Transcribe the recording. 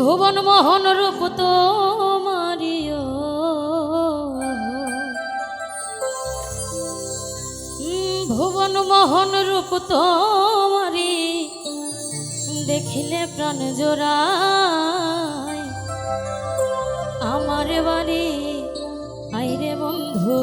ভুবন মোহন রূপ তো মারিও। ভুবন মোহন রূপ তো মারি। দেখিলে প্রাণ জোড়ায়। আমার বাড়ি, আইরে বন্ধু।